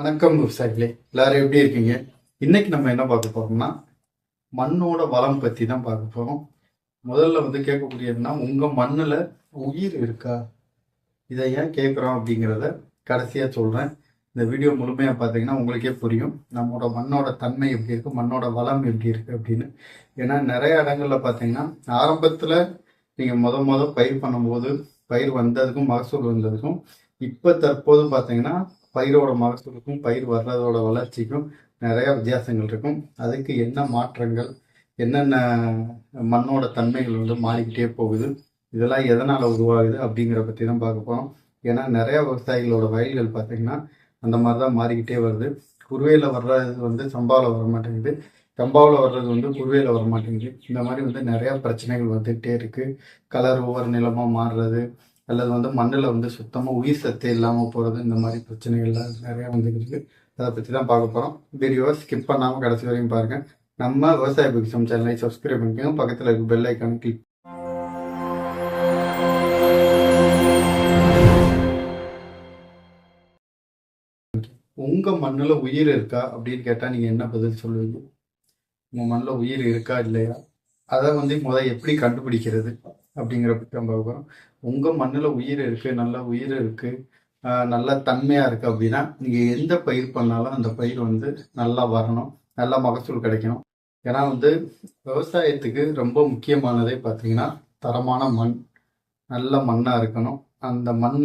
வணக்கம் விவசாயிகளே எல்லாரும் எப்படி இருக்கீங்க? இன்னைக்கு நம்ம என்ன பார்க்க போறோம்னா மண்ணோட வளம் பத்தி தான் பார்க்க போறோம். முதல்ல வந்து கேட்கக்கூடியதுன்னா உங்க மண்ணுல உயிர் இருக்கா? இதை ஏன் கேட்குறோம் அப்படிங்கிறத கடைசியா சொல்றேன். இந்த வீடியோ முழுமையா பார்த்தீங்கன்னா உங்களுக்கே புரியும். நம்மளோட மண்ணோட தன்மை எப்படி இருக்கு? மண்ணோட வளம் எப்படி இருக்கு அப்படின்னு. ஏன்னா நிறைய இடங்கள்ல பார்த்தீங்கன்னா ஆரம்பத்துல நீங்க முத முத பயிர் பண்ணும்போது பயிர் வந்ததுக்கும் மகசூல் வந்ததுக்கும் இப்போ தற்போது பார்த்தீங்கன்னா பயிரோட மகசூலுக்கும் பயிர் வர்றதோட வளர்ச்சிக்கும் நிறைய வித்தியாசங்கள் இருக்கும். அதுக்கு என்ன மாற்றங்கள் என்னென்ன மண்ணோட தன்மைகள் வந்து மாறிக்கிட்டே போகுது இதெல்லாம் எதனால் உருவாகுது அப்படிங்கிற பற்றி தான் பார்க்க போகிறோம் ஏன்னா நிறைய விவசாயிகளோட வயல்கள் பார்த்தீங்கன்னா அந்த மாதிரி தான் மாறிக்கிட்டே வருது. குருவையில் வர்றது வந்து சம்பாவில் வர மாட்டேங்குது சம்பாவில் வர்றது வந்து குருவையில் வர மாட்டேங்குது இந்த மாதிரி வந்து நிறையா பிரச்சனைகள் வந்துகிட்டே இருக்குது கலர் ஒவ்வொரு நிலமாக மாறுறது அல்லது வந்து மண்ணில் வந்து சுத்தமாக உயிர் சத்து இல்லாமல் போகிறது இந்த மாதிரி பிரச்சனைகள்லாம் நிறையா வந்துட்டு இருக்கு. அதை பற்றி தான் பார்க்க போகிறோம் வீடியோவை ஸ்கிப் பண்ணாமல் கடைசி வரையும் பாருங்கள் நம்ம விவசாய பிக்சம் சேனலை சப்ஸ்கிரைப் பண்ணிக்கோங்க. பக்கத்தில் இருக்க பெல் ஐக்கான கிளிக் உங்கள் மண்ணில் உயிர் இருக்கா அப்படின்னு கேட்டால் நீங்கள் என்ன பதில் சொல்லுவீங்க? உங்கள் மண்ணில் உயிர் இருக்கா இல்லையா? அதை வந்து முதல் எப்படி கண்டுபிடிக்கிறது? அப்படிங்கிற பற்றி நம்ம பார்க்குறோம் உங்கள் மண்ணில் உயிர் இருக்குது நல்ல உயிர் இருக்குது நல்ல தன்மையாக இருக்குது அப்படின்னா நீங்கள் எந்த பயிர் பண்ணாலும் அந்த பயிர் வந்து நல்லா வரணும் நல்லா மகசூல் கிடைக்கணும். ஏன்னா வந்து விவசாயத்துக்கு ரொம்ப முக்கியமானதே பார்த்தீங்கன்னா தரமான மண். நல்ல மண்ணாக இருக்கணும். அந்த மண்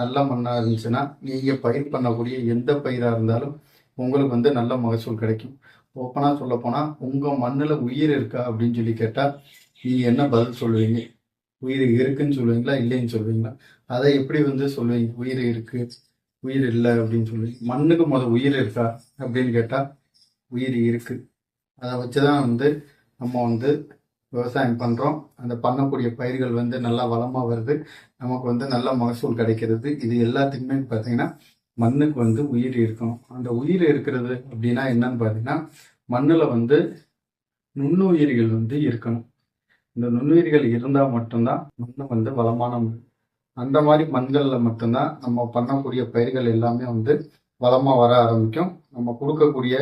நல்ல மண்ணாக இருந்துச்சுன்னா நீங்கள் பயிர் பண்ணக்கூடிய எந்த பயிராக இருந்தாலும் உங்களுக்கு வந்து நல்ல மகசூல் கிடைக்கும். ஓப்பனாக சொல்லப்போனால் உங்கள் மண்ணில் உயிர் இருக்கா அப்படின்னு சொல்லி கேட்டால் நீங்கள் என்ன பதில் சொல்லுவீங்க? உயிர் இருக்குன்னு சொல்லுவீங்களா? இல்லைன்னு சொல்லுவீங்களா? அதை எப்படி வந்து சொல்லுவீங்க? உயிர் இருக்கு உயிர் இல்லை அப்படின்னு சொல்லுவீங்க மண்ணுக்கு முதல் உயிர் இருக்கா அப்படின்னு கேட்டால் உயிர் இருக்கு. அதை வச்சு தான் வந்து நம்ம வந்து விவசாயம் பண்ணுறோம் அந்த பண்ணக்கூடிய பயிர்கள் வந்து நல்லா வளமாக வருது. நமக்கு வந்து நல்ல மகசூல் கிடைக்கிறது. இது எல்லாத்துக்குமே பார்த்தீங்கன்னா மண்ணுக்கு வந்து உயிர் இருக்கணும் அந்த உயிர் இருக்கிறது அப்படின்னா என்னன்னு பார்த்தீங்கன்னா மண்ணில் வந்து நுண்ணுயிரிகள் வந்து இருக்கணும். இந்த நுண்ணுயிர்கள் இருந்தால் மட்டும்தான் மண் வந்து வளமான மண். அந்த மாதிரி மண்களில் மட்டும்தான் நம்ம பண்ணக்கூடிய பயிர்கள் எல்லாமே வந்து வளமாக வர ஆரம்பிக்கும். நம்ம கொடுக்கக்கூடிய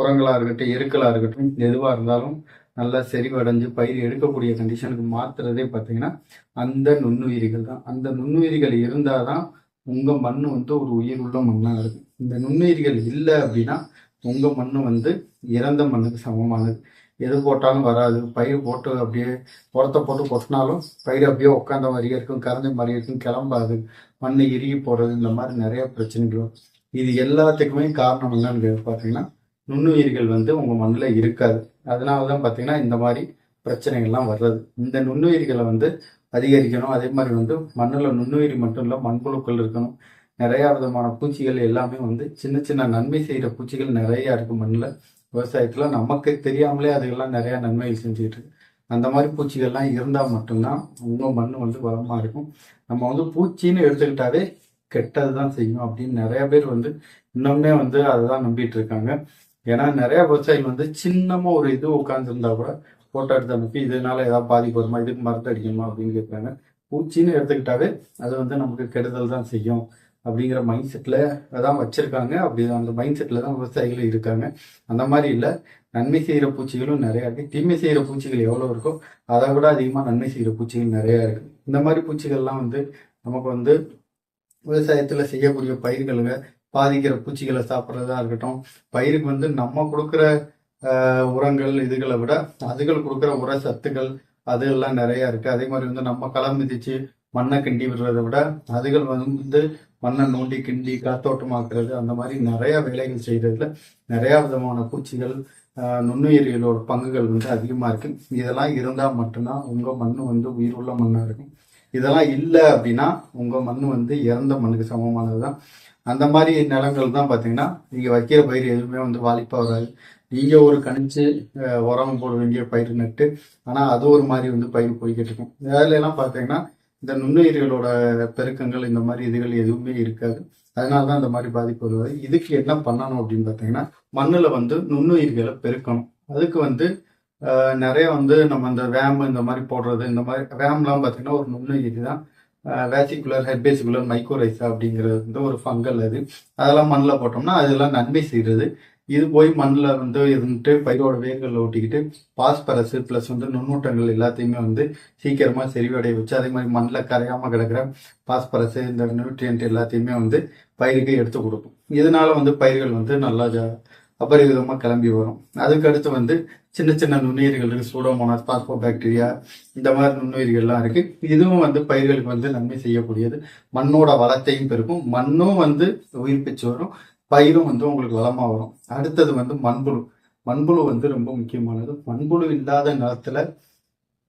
உரங்களாக இருக்கட்டும் எருக்களாக இருக்கட்டும் எதுவாக இருந்தாலும் நல்லா செறிவடைஞ்சு பயிர் எடுக்கக்கூடிய கண்டிஷனுக்கு மாற்றுறதே பார்த்தீங்கன்னா அந்த நுண்ணுயிரிகள் தான். அந்த நுண்ணுயிரிகள் இருந்தால் தான் உங்கள் மண் வந்து ஒரு உயிர் உள்ள மண்ணாக இருக்கும். இந்த நுண்ணுயிரிகள் இல்லை அப்படின்னா உங்கள் மண் வந்து இறந்த மண்ணுக்கு சமமானது. எது போட்டாலும் வராது. பயிர் போட்டு அப்படியே உரத்தை போட்டு கொட்டினாலும் பயிர் அப்படியே உட்காந்த மாதிரியே இருக்கும். கரைஞ்ச மாதிரி இருக்கும். கிளம்பாது. மண் இறுகி போடுறது இந்த மாதிரி நிறைய பிரச்சனைகள் இது எல்லாத்துக்குமே காரணம் என்னன்னு பார்த்தீங்கன்னா நுண்ணுயிர்கள் வந்து உங்கள் மண்ணில் இருக்காது. அதனால தான் பார்த்தீங்கன்னா இந்த மாதிரி பிரச்சனைகள்லாம் வர்றது. இந்த நுண்ணுயிர்களை வந்து அதிகரிக்கணும். அதே மாதிரி வந்து மண்ணில் நுண்ணுயிரி மட்டும் இல்லை மண்புழுக்கள் இருக்கணும். நிறையா விதமான பூச்சிகள் எல்லாமே வந்து சின்ன சின்ன நன்மை செய்கிற பூச்சிகள் நிறையா இருக்கும் மண்ணில். விவசாயத்தில் நமக்கு தெரியாமலே அதுக்கெல்லாம் நிறையா நன்மைகள் செஞ்சுக்கிட்டு இருக்கு. அந்த மாதிரி பூச்சிகள்லாம் இருந்தால் மட்டும்தான் உங்கள் மண் வந்து வளமாக இருக்கும். நம்ம வந்து பூச்சின்னு எடுத்துக்கிட்டாவே கெட்டது தான் செய்யும் அப்படின்னு நிறைய பேர் வந்து இன்னுமே வந்து அதை தான் நம்பிட்டு இருக்காங்க. ஏன்னா நிறைய விவசாயிகள் வந்து சின்னமாக ஒரு இது உட்காந்துருந்தா கூட ஃபோட்டோ எடுத்து அனுப்பி இதனால ஏதாவது பாதிப்பு வருமா? இதுக்கு மருந்து அடிக்கணுமா? அப்படின்னு கேட்குறாங்க. பூச்சின்னு எடுத்துக்கிட்டாவே அது வந்து நமக்கு கெடுதல் தான் செய்யும். அப்படிங்கிற மைண்ட் செட்டில் தான் வச்சுருக்காங்க. அப்படி அந்த மைண்ட் செட்டில் தான் விவசாயிகள் இருக்காங்க. அந்த மாதிரி இல்லை. நன்மை செய்கிற பூச்சிகளும் நிறையா இருக்குது தீமை செய்கிற பூச்சிகள் எவ்வளோ இருக்கோ அதை விட அதிகமாக நன்மை செய்கிற பூச்சிகள் நிறையா இருக்குது இந்த மாதிரி பூச்சிகள்லாம் வந்து நமக்கு வந்து விவசாயத்தில் செய்யக்கூடிய பயிர்களுங்க பாதிக்கிற பூச்சிகளை சாப்பிட்றதா இருக்கட்டும் பயிருக்கு வந்து நம்ம கொடுக்குற உரங்கள் இதுகளை விட அதுகள் கொடுக்குற உர சத்துக்கள் அதெல்லாம் நிறையா இருக்குது அதே மாதிரி வந்து நம்ம களம் மிதிச்சு மண்ணை கிண்டி விடுறதை விட அதுகள் வந்து மண்ணை நோண்டி கிண்டி காத்தோட்டமாக்குறது அந்த மாதிரி நிறைய வேலைகள் செய்யறதுல நிறைய விதமான பூச்சிகள் நுண்ணுயிரிகளோட பங்குகள் வந்து அதிகமாக இருக்கு. இதெல்லாம் இருந்தால் மட்டும்தான் உங்கள் மண் வந்து உயிருள்ள மண்ணாக இருக்கும். இதெல்லாம் இல்லை அப்படின்னா உங்கள் மண் வந்து இறந்த மண்ணுக்கு சமமானது தான் அந்த மாதிரி நிலங்கள் தான் பார்த்தீங்கன்னா நீங்கள் வைக்கிற பயிர் எதுவுமே வந்து வாலிப்பாக வராது நீங்கள் ஒரு கணிச்சு உரம் போட வேண்டிய பயிர் நட்டு ஆனால் அது ஒரு மாதிரி வந்து பயிர் போய்கிட்டு இருக்கும். வேலையெல்லாம் எல்லாம் பார்த்தீங்கன்னா இந்த நுண்ணுயிர்களோட பெருக்கங்கள் இந்த மாதிரி இதுகள் எதுவுமே இருக்காது. அதனால தான் இந்த மாதிரி பாதிப்பு வருவது இதுக்கு என்ன பண்ணணும் அப்படின்னு பார்த்தீங்கன்னா மண்ணில் வந்து நுண்ணுயிர்களை பெருக்கணும். அதுக்கு வந்து நிறைய வந்து நம்ம இந்த வேம் இந்த மாதிரி போடுறது இந்த மாதிரி வேம்லாம் பார்த்தீங்கன்னா ஒரு நுண்ணுயிரி தான். வேசிகுலர் ஹெர்பேசிகுலர் மைக்ரோரைசா அப்படிங்கிறது வந்து ஒரு ஃபங்கல் அது. அதெல்லாம் மண்ணில் போட்டோம்னா அதெல்லாம் நன்மை செய்கிறது இது போய் மண்ணில் வந்து இருந்துட்டு பயிரோட வேர்களில் ஒட்டிக்கிட்டு பாஸ்பரஸ் ப்ளஸ் வந்து நுண்ணூட்டங்கள் எல்லாத்தையுமே வந்து சீக்கிரமாக செறிவடைய வச்சு அதே மாதிரி மண்ணில் கரையாமல் கிடக்கிற பாஸ்பரஸ் இந்த நியூட்ரியன்ட் எல்லாத்தையுமே வந்து பயிருக்கு எடுத்து கொடுக்கும். இதனால வந்து பயிர்கள் வந்து நல்லா ஜா அபரிவிதமாக கிளம்பி வரும். அதுக்கு அடுத்து வந்து சின்ன சின்ன நுண்ணுயிர்கள் இருக்குது சூடோமோனாஸ் பாஸ்போ பாக்டீரியா இந்த மாதிரி நுண்ணுயிர்கள்லாம் இருக்குது இதுவும் வந்து பயிர்களுக்கு வந்து நன்மை செய்யக்கூடியது. மண்ணோட வளத்தையும் பெருக்கும். மண்ணும் வந்து உயிர்ப்பிச்சு வரும். பயிரும் வந்து உங்களுக்கு வளமாக வரும். அடுத்தது வந்து மண்புழு. மண்புழு வந்து ரொம்ப முக்கியமானது. மண்புழு இல்லாத நிலத்தில்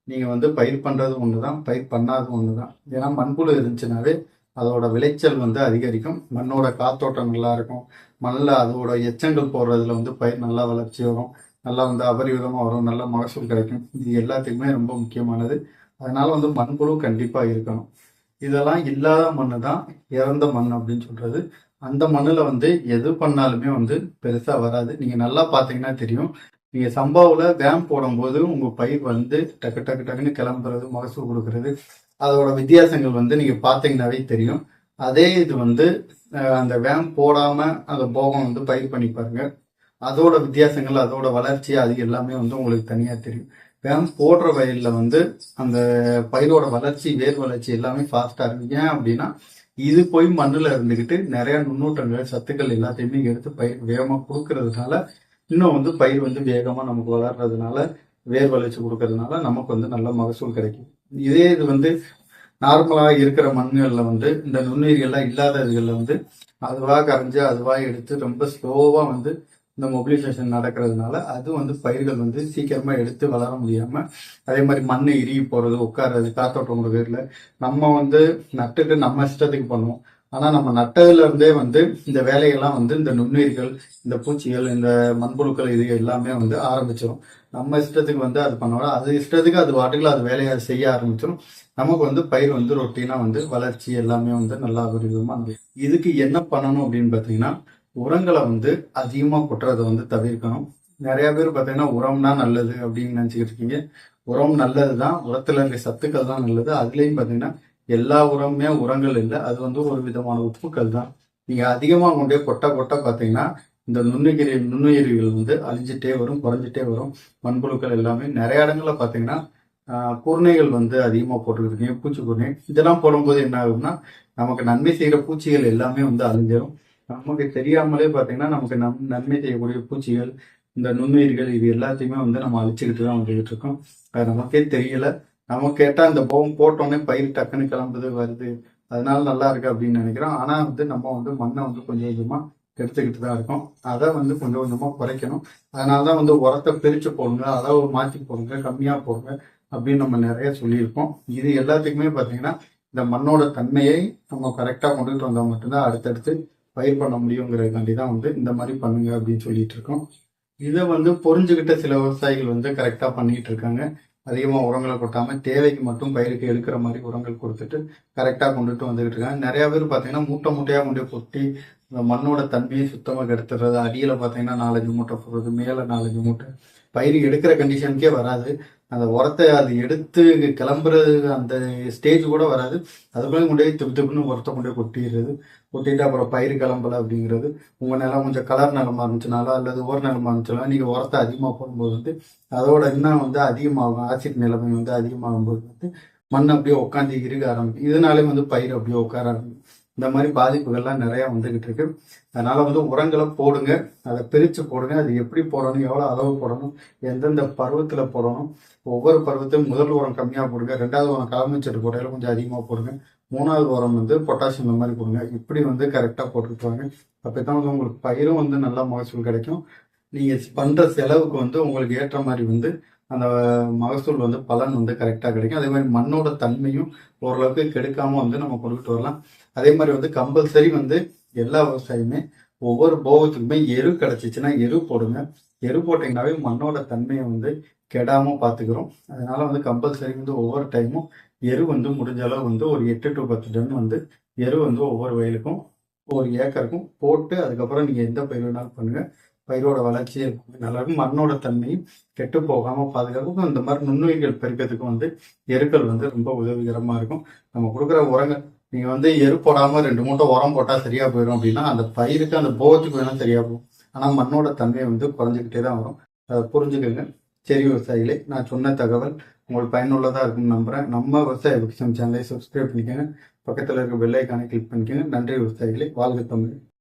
நீங்க வந்து பயிர் பண்றது ஒண்ணுதான் பயிர் பண்ணாதது ஒண்ணுதான். ஏன்னா மண்புழு இருந்துச்சுனாவே அதோட விளைச்சல் வந்து அதிகரிக்கும். மண்ணோட காத்தோட்டம் நல்லா இருக்கும். மண்ணில் அதோட எச்சங்கள் போடுறதுல வந்து பயிர் நல்லா வளர்ச்சி வரும். நல்லா வந்து அபரிவிதமாக வரும். நல்ல மகசூல் கிடைக்கும். இது எல்லாத்துக்குமே ரொம்ப முக்கியமானது. அதனால வந்து மண்புழு கண்டிப்பாக இருக்கணும். இதெல்லாம் இல்லாத மண் தான் இறந்த மண் அப்படின்னு சொல்றது. அந்த மண்ணில் வந்து எது பண்ணாலுமே வந்து பெருசாக வராது. நீங்கள் நல்லா பார்த்தீங்கன்னா தெரியும். நீங்கள் சம்பாவில் வேம் போடும்போது உங்கள் பயிர் வந்து டக்கு டக்கு டக்குன்னு கிளம்புறது மகசூல் கொடுக்கறது அதோட வித்தியாசங்கள் வந்து நீங்கள் பார்த்தீங்கன்னாவே தெரியும். அதே இது வந்து அந்த வேம் போடாமல் அந்த போகம் வந்து பயிர் பண்ணி பாருங்க. அதோட வித்தியாசங்கள் அதோட வளர்ச்சி அது எல்லாமே வந்து உங்களுக்கு தனியாக தெரியும். வேம் போடுற வயலில் வந்து அந்த பயிரோட வளர்ச்சி வேர் வளர்ச்சி எல்லாமே ஃபாஸ்ட்டாக இருக்கும். ஏன் அப்படின்னா இது போய் மண்ணில் இருந்துக்கிட்டு நிறைய நுண்ணூட்டங்கள் சத்துக்கள் எல்லாத்தையுமே எடுத்து பயிர் வேகமாக கொடுக்கறதுனால இன்னும் வந்து பயிர் வந்து வேகமாக நமக்கு வளர்றதுனால வேர் வளர்ச்சி கொடுக்கறதுனால நமக்கு வந்து நல்ல மகசூல் கிடைக்கும். இதே இது வந்து நார்மலாக இருக்கிற மண்களில் வந்து இந்த நுண்ணுயிர்கள்லாம் இல்லாத இதுகளில் வந்து அதுவாக கரைஞ்சு அதுவாக எடுத்து ரொம்ப ஸ்லோவாக வந்து இந்த மொபிலைசேஷன் நடக்கிறதுனால அது வந்து பயிர்கள் வந்து சீக்கிரமா எடுத்து வளர முடியாம அதே மாதிரி மண் இறுகி போறது உட்கார்றது காத்தோட்டம் பேர்ல நம்ம வந்து நட்டுட்டு நம்ம இஷ்டத்துக்கு பண்ணுவோம். ஆனா நம்ம நட்டதுல இருந்தே வந்து இந்த வேலையெல்லாம் வந்து இந்த நுண்ணுயிர்கள் இந்த பூச்சிகள் இந்த மண்புழுக்கள் இது எல்லாமே வந்து ஆரம்பிச்சிடும் நம்ம இஷ்டத்துக்கு வந்து அது பண்ணோம் அது இஷ்டத்துக்கு அது வாட்டுக்குள்ள அது வேலையை செய்ய ஆரம்பிச்சிடும் நமக்கு வந்து பயிர் வந்து ரொட்டீனா வந்து வளர்ச்சி எல்லாமே வந்து நல்லா விதமா இதுக்கு என்ன பண்ணணும் அப்படின்னு பாத்தீங்கன்னா உரங்களை வந்து அதிகமாக கொட்டுறதை வந்து தவிர்க்கணும். நிறைய பேர் பார்த்தீங்கன்னா உரம்னா நல்லது அப்படின்னு நினச்சிக்கிட்டு இருக்கீங்க. உரம் நல்லது தான் உரத்தில் இருக்க சத்துக்கள் தான் நல்லது. அதுலேயும் பார்த்தீங்கன்னா எல்லா உரமுமே உரங்கள் இல்லை. அது வந்து ஒரு விதமான உப்புக்கள் தான். நீங்கள் அதிகமாக கொண்டே கொட்ட கொட்ட பார்த்தீங்கன்னா இந்த நுண்ணுயிரி நுண்ணுயிரிகள் வந்து அழிஞ்சிட்டே வரும் குறைஞ்சிட்டே வரும். மண்புழுக்கள் எல்லாமே. நிறைய இடங்களில் பார்த்தீங்கன்னா ஆஹ், குருணைகள் வந்து அதிகமாக போட்டுக்கிட்டு இருக்கீங்க. பூச்சி குருணை இதெல்லாம் போடும்போது என்ன ஆகும்னா நமக்கு நன்மை செய்கிற பூச்சிகள் எல்லாமே வந்து அழிஞ்சிடும் நமக்கு தெரியாமலே பார்த்தீங்கன்னா நமக்கு நம் நன்மை செய்யக்கூடிய பூச்சிகள் இந்த நுண்ணுயிர்கள் இது எல்லாத்தையுமே வந்து நம்ம அழிச்சுக்கிட்டு தான் வந்துகிட்டு இருக்கோம். அது நமக்கே தெரியல. நம்ம கேட்டால் இந்த போகம் போட்டோன்னே பயிர் டக்குன்னு கிளம்புது வருது. அதனால நல்லா இருக்கு அப்படின்னு நினைக்கிறோம். ஆனால் வந்து நம்ம வந்து மண்ணை வந்து கொஞ்சம் கொஞ்சமாக கெடுத்துக்கிட்டு தான் இருக்கோம். அதை வந்து கொஞ்சம் கொஞ்சமாக குறைக்கணும். அதனால தான் வந்து உரத்தை பிரித்து போடுங்க அளவு மாற்றி போடுங்க கம்மியாக போடுங்க அப்படின்னு நம்ம நிறைய சொல்லியிருக்கோம். இது எல்லாத்துக்குமே பார்த்தீங்கன்னா இந்த மண்ணோட தன்மையை நம்ம கரெக்டாக கொண்டுட்டு வந்தால் மட்டும்தான் அடுத்தடுத்து பயிர் பண்ண முடியுங்கிறதுக்காண்டி தான் வந்து இந்த மாதிரி பண்ணுங்க அப்படின்னு சொல்லிட்டு இருக்கோம். இதை வந்து புரிஞ்சுக்கிட்ட சில விவசாயிகள் வந்து கரெக்டாக பண்ணிட்டு இருக்காங்க. அதிகமாக உரங்களை கொட்டாமல் தேவைக்கு மட்டும் பயிருக்கு எடுக்கிற மாதிரி உரங்கள் கொடுத்துட்டு கரெக்டாக கொண்டுட்டு வந்துகிட்டு இருக்காங்க. நிறையா பேர் பார்த்தீங்கன்னா மூட்டை மூட்டையாக கொண்டு கொட்டி இந்த மண்ணோட தன்மையை சுத்தமாக கெடுத்துடுறது அடியில் பார்த்தீங்கன்னா நாலஞ்சு மூட்டை போடுறது மேலே நாலஞ்சு மூட்டை பயிர் எடுக்கிற கண்டிஷனுக்கே வராது. அந்த உரத்தை அது எடுத்து கிளம்புறது அந்த ஸ்டேஜ் கூட வராது. அதுக்குள்ளே கொண்டு போய் திப்பு திப்புன்னு உரத்தை கொண்டு போய் கொட்டிடுறது. கொட்டிட்டு அப்புறம் பயிர் கிளம்பல அப்படிங்கிறது. உங்கள் நிலம் கொஞ்சம் கலர் நிலமா இருந்துச்சுனாலோ அல்லது ஓர் நிலமா இருந்துச்சுனாலும் நீங்கள் உரத்தை அதிகமாக போடும்போது வந்து அதோட இன்னும் வந்து அதிகமாகும். ஆசிட் நிலைமை வந்து அதிகமாகும் போது வந்து மண் அப்படியே உட்காந்து இருக ஆரம்பிக்கும். இதனாலே வந்து பயிர் அப்படியே உட்கார ஆரம்பிக்கும். இந்த மாதிரி பாதிப்புகள்லாம் நிறைய வந்துகிட்டு இருக்கு. அதனால வந்து உரங்களை போடுங்க. அதை பிரித்து போடுங்க. அது எப்படி போடணும் எவ்வளோ அளவு போடணும் எந்தெந்த பருவத்தில் போடணும் ஒவ்வொரு பருவத்தையும் முதல் உரம் கம்மியாக போடுங்க. ரெண்டாவது உரம் கலமிச்சட்டு போடையில கொஞ்சம் அதிகமாக போடுங்க. மூணாவது உரம் வந்து பொட்டாசியம் இந்த மாதிரி கொடுங்க இப்படி வந்து கரெக்டாக போட்டுட்டு வாங்க. அப்பதான் வந்து உங்களுக்கு பயிரும் வந்து நல்லா மகசூல் கிடைக்கும். நீங்கள் பண்ணுற செலவுக்கு வந்து உங்களுக்கு ஏற்ற மாதிரி வந்து அந்த மகசூல் வந்து பலன் வந்து கரெக்டாக கிடைக்கும். அதே மாதிரி மண்ணோட தன்மையும் ஓரளவுக்கு கெடுக்காமல் வந்து நம்ம கொடுத்துட்டு வரலாம். அதே மாதிரி வந்து கம்பல்சரி வந்து எல்லா விவசாயியுமே ஒவ்வொரு போகத்துக்குமே எரு கிடைச்சிச்சுன்னா எரு போடுங்க. எரு போட்டிங்கனாவே மண்ணோட தன்மையை வந்து கெடாம பார்த்துக்கிறோம் அதனால வந்து கம்பல்சரி வந்து ஒவ்வொரு டைமும் எரு வந்து முடிஞ்ச அளவு வந்து ஒரு எட்டு டு பத்து டன் வந்து எரு வந்து ஒவ்வொரு வயலுக்கும் ஒரு ஏக்கருக்கும் போட்டு அதுக்கப்புறம் நீங்கள் எந்த பயிர் வேணாலும் பண்ணுங்க. பயிரோட வளர்ச்சி இருக்கும். நல்லா மண்ணோட தன்மையும் கெட்டு போகாம பாதுகாக்கும் இந்த மாதிரி நுண்ணுயிர்கள் பெருக்கிறதுக்கும் வந்து எருக்கள் வந்து ரொம்ப உதவிகரமா இருக்கும். நம்ம கொடுக்குற உரங்கள் நீங்க வந்து எரு போடாம ரெண்டு மூட்டை உரம் போட்டா சரியா போயிடும் அப்படின்னா அந்த பயிருக்கு அந்த போகத்துக்கு வேணா சரியா போகும். ஆனா மண்ணோட தன்மை வந்து குறைஞ்சிக்கிட்டே தான் வரும். அதை புரிஞ்சுக்கோங்க. சரி விவசாயிகளே நான் சொன்ன தகவல் உங்களுக்கு பயனுள்ளதா இருக்கும்னு நம்புறேன். நம்ம விவசாய விக்ஷம் சேனலை சப்ஸ்கிரைப் பண்ணிக்கோங்க. பக்கத்துல இருக்க பெல் கிளிக் பண்ணிக்கோங்க. நன்றி விவசாயிகளே. வாழ்க தமிழ்.